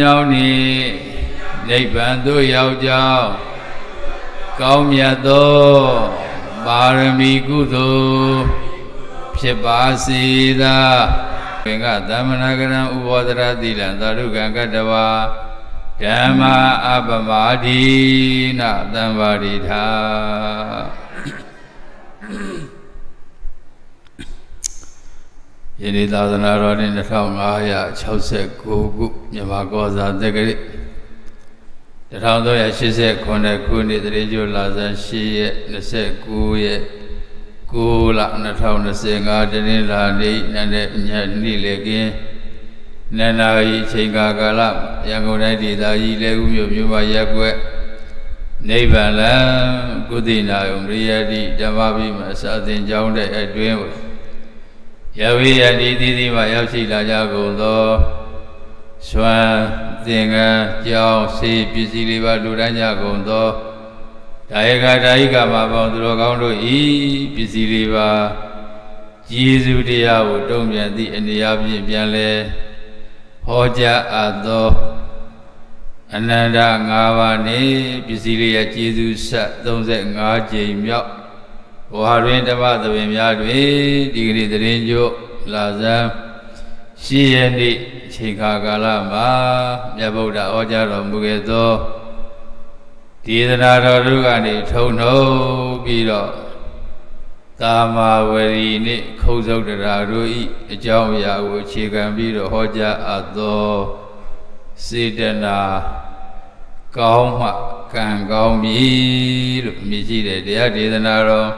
ရောက်နေနိဗ္ဗာန်သို့ရောက်ကြောင်းကောင်းမြတ်သောပါရမီကုသိုလ်ဖြစ်ပါစေသာဘင်္ဂသမဏဂရံဥဘောဒရတိလံသာဓုကံကတ္တဝါဓမ္မာအပမဒိနသံပါရိထာ ယနေ့သာသနာတော်နှစ်2569ခုမြန်မာကောဇာတက္ကရာ1389ခုနှစ်တရေကျော်လာဇန်8ရက်29ရက်9လ2025တနင်္လာနေ့နံနက်ညနေ့လေကင်းနန္နာဤချိန်ကာကာလရန်ကုန်တိုင်းဒေသကြီးလေဦးမြို့မြို့ပါရက်ွက်နိဗ္ဗာန်လံကုသိနာယုံရိယတိဓမ္မပိမအစာသင်ကြောင်းတဲ့အတွင်းဝယ် ယဝိယတိသီသီမှရောက်ရှိလာကြကုန်သောစွမ်းသင်္ကန်းကြောင်းစေပစ္စည်းလေးပါလူတန်းကြကုန်သောဒါယကဒါယိကမှာပေါင်းသူတော်ကောင်းတို့ဤပစ္စည်းလေးပါကျေးဇူးတရားကိုတုံ့ပြန်သည့်အနေအချင်းပြန်လဲဟောကြားအပ်သောအနန္တ၅ပါးနေပစ္စည်းလေးရဲ့ကျေးဇူးဆက်35ကြိမ်မြောက် ဘဝတွင်ဓမ္မသဘင်များတွင်ဒီကနေ့တရင်ကျို့လာဇံရှိရနေ့ချိန်ခါကာလမှာမြတ်ဗုဒ္ဓဟောကြားတော်မူခဲ့သောဒေသနာတော်တို့ကနေထုံနှုတ်ပြီးတော့ကာမဝရီနှင့်ခုံစုတ်တရားတို့ဤအကြောင်းအရာကိုအခြေခံပြီးတော့ဟောကြားအပ်သောစေတနာကောင်းမှကံကောင်းပြီလို့အမည်ရှိတဲ့တရားဒေသနာတော်